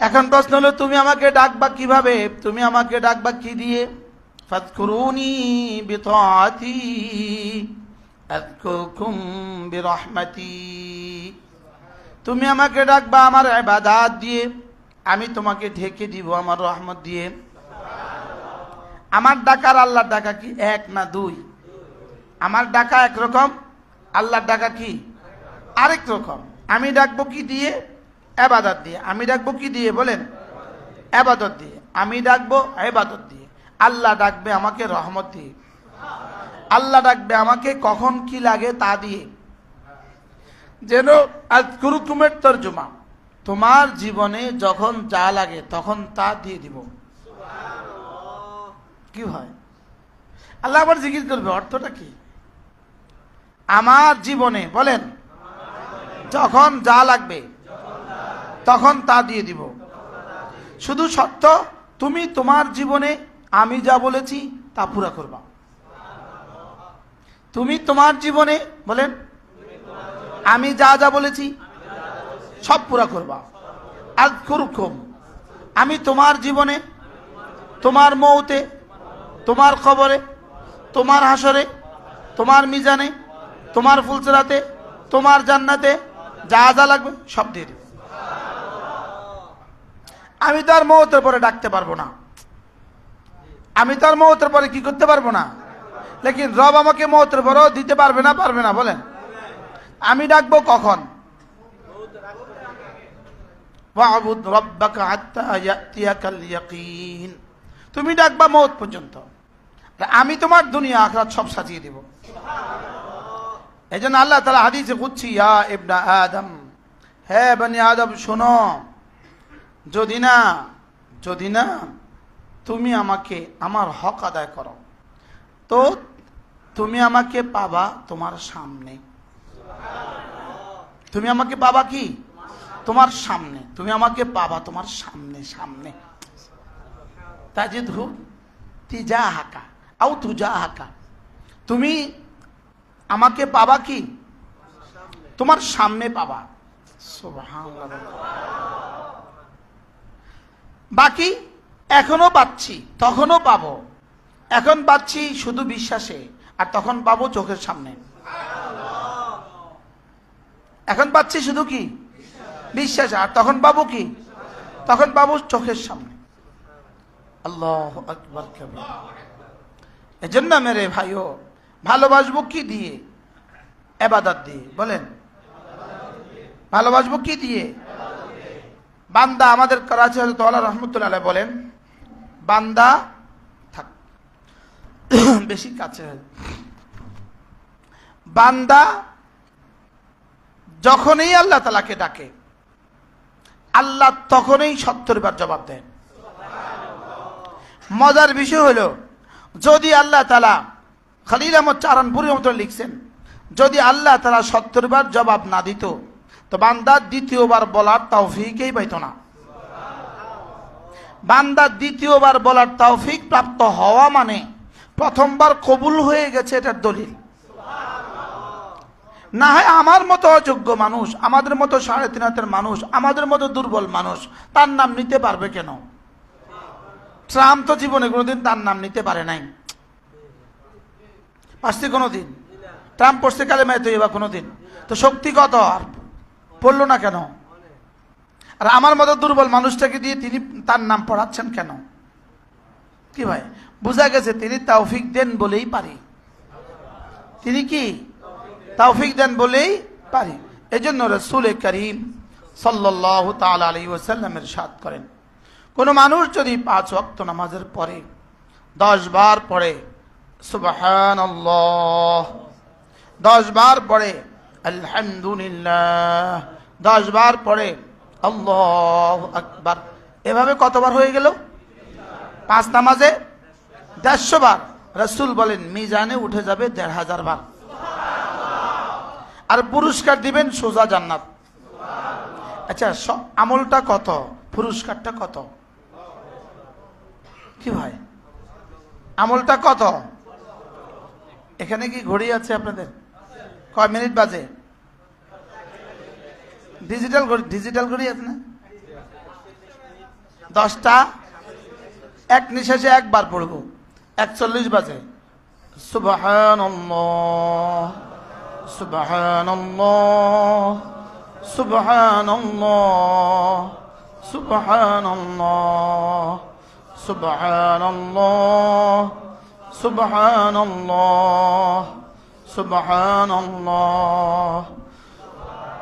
এখন প্রশ্ন হলো, তুমি আমাকে ডাকবা কীভাবে? তুমি আমাকে ডাকবা কি দিয়ে? ফাতকুরুনি বিতাআতি আযকুরকুম বিরহমাতি। তুমি আমাকে ডাকবা আমার ইবাদত দিয়ে, আমি তোমাকে ঢেকে দিব আমার রহমত দিয়ে। আমার ডাকার আল্লাহর ডাকা কি? এক না দুই? আমার ডাকা একরকম, আল্লাহর ডাকা কি? আরেক রকম। আমি ডাকবো কি দিয়ে? এবাদত দিয়ে। আমি ডাকবো কি দিয়ে বলেন? এবাদত দিয়ে। আমি ডাকবো এবাদত দিয়ে। আল্লাহ ডাকবে আমাকে রহমত দিয়ে। আল্লাহ ডাকবে আমাকে কখন কি লাগে তা দিয়ে। যেন আজ কুরুকুমের তর্জমা। তোমার জীবনে যখন যা লাগে তখন তা দিয়ে দিব। কি হয়? আল্লাহ আবার জিকির করবে, অর্থটা কি? আমার জীবনে বলেন, যখন যা লাগবে তখন তা দিয়ে দিব। শুধু সত্য, তুমি তোমার জীবনে আমি যা বলেছি তা পুরা করবা। তুমি তোমার জীবনে বলেন, আমি যা যা বলেছি সব পুরা করবা। আজ কুরুকুম আমি তোমার জীবনে, তোমার মৌতে, তোমার খবরে, তোমার হাসরে, তোমার মিজানে, তোমার ফুলসরাতে, তোমার জান্নাতে যা যা লাগবে সব দিয়ে দেব। আমি তো আর মৌতের পরে ডাকতে পারব না। আমি তো আর মৌতের পরে কি করতে পারব না? লেকিন রব আমাকে মৌতের পরেও দিতে পারবে না পারবে না, বলেন। আমি ডাকবো কখন? তুমি ডাকবা মৌত পর্যন্ত। আমি তোমার দুনিয়া আখরাত সব সাজিয়ে দেব। এই জন্য আল্লাহ তালা হাদিসে বুঝছি হে বনি আদম, শোনো। যদি না যদি না, তুমি আমাকে, আমার হক আদায় করো। তো তুমি আমাকে পাবা তোমার সামনে। তুমি আমাকে পাবা কি? তোমার সামনে। তুমি আমাকে পাবা তোমার সামনে সামনে। তিজা হাকা আউ তুজা হাকা তুমি আমাকে পাবা কি? তোমার সামনে পাবা। সুবহানাল্লাহ। বাকি এখনও পাচ্ছি, তখনও পাব। এখন পাচ্ছি শুধু বিশ্বাসে, আর তখন পাবো চোখের সামনে। এখন পাচ্ছি শুধু কি? বিশ্বাস, আর তখন পাবো কি? তখন পাবো চোখের সামনে। আল্লাহ আকবর কবির। এজন্য মেরে ভাইও, ভালোবাসবো কি দিয়ে? এবাদত দিয়ে। বলেন, ভালোবাসবো কি দিয়ে? বান্দা আমাদের করাচি হজরত আল্লাহ রহমতুল্লাহ বলেন, বান্দা, থাক। বেশি কাছে বান্দা যখনই আল্লাহ তালাকে ডাকে, আল্লাহ তখনই সত্তর বার জবাব দেন। মজার বিষয় হলো, যদি আল্লাহ তালা খালিল আহমদ চারণপুরি মতো লিখছেন, যদি আল্লাহ তালা সত্তর বার জবাব না দিত তো বান্দার দ্বিতীয়বার বলার তৌফিকেই পাইত না। বান্দার দ্বিতীয়বার বলার তৌফিক প্রাপ্ত হওয়া মানে প্রথমবার কবুল হয়ে গেছে এটার দলিল। না হয় আমার মতো অযোগ্য মানুষ, আমাদের মতো সাড়ে তিন হাতের মানুষ, আমাদের মতো দুর্বল মানুষ, তার নাম নিতে পারবে কেন? ট্রাম্প তো জীবনে কোনোদিন তার নাম নিতে পারে নাই। আসছে কোনোদিন? ট্রাম্প পড়ছে কালে মায় তো কোনোদিন? তো শক্তি কত আর? পড়ল না কেন? আর আমার মতো দুর্বল মানুষটাকে দিয়ে তিনি তার নাম পড়াচ্ছেন কেন? কি ভাই? বোঝা গেছে তিনি তৌফিক দেন বলেই পারি। তিনি কি? তাওফিক দেন বলেই পারি। এই জন্য রসুল করিম সাল্লাহ তাল আলী ওসাল্লামের সাদ করেন। কোনো মানুষ যদি পাঁচ ওয়াক্ত নামাজের পরে, দশ বার পড়ে সুবাহান দশ বার পড়ে আলহামদুলিল্লাহ। দশ বার পড়ে, আল্লাহ আকবার। এভাবে কতবার হয়ে গেল? পাঁচ নামাজে দেড়শো বার। রসুল বলেন, মিজানে উঠে যাবে দেড় হাজার বার। আর পুরস্কার দিবেন সোজা জান্নাত। আচ্ছা আমলটা কত? পুরস্কারটা কত? কি ভাই? আমলটা কত? এখানে কি ঘড়ি আছে আপনাদের? কয় মিনিট বাজে? ডিজিটাল ঘড়ি ডিজিটাল ঘড়ি আছে না দশটা, এক নিঃশ্বাসে একবার পড়ব, একচল্লিশ বাজে। সুবহান সুবহান সুবহান সুবহান সুবহান সুবহান সুবহান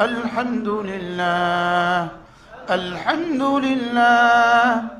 الحمد لله. الحمد لله.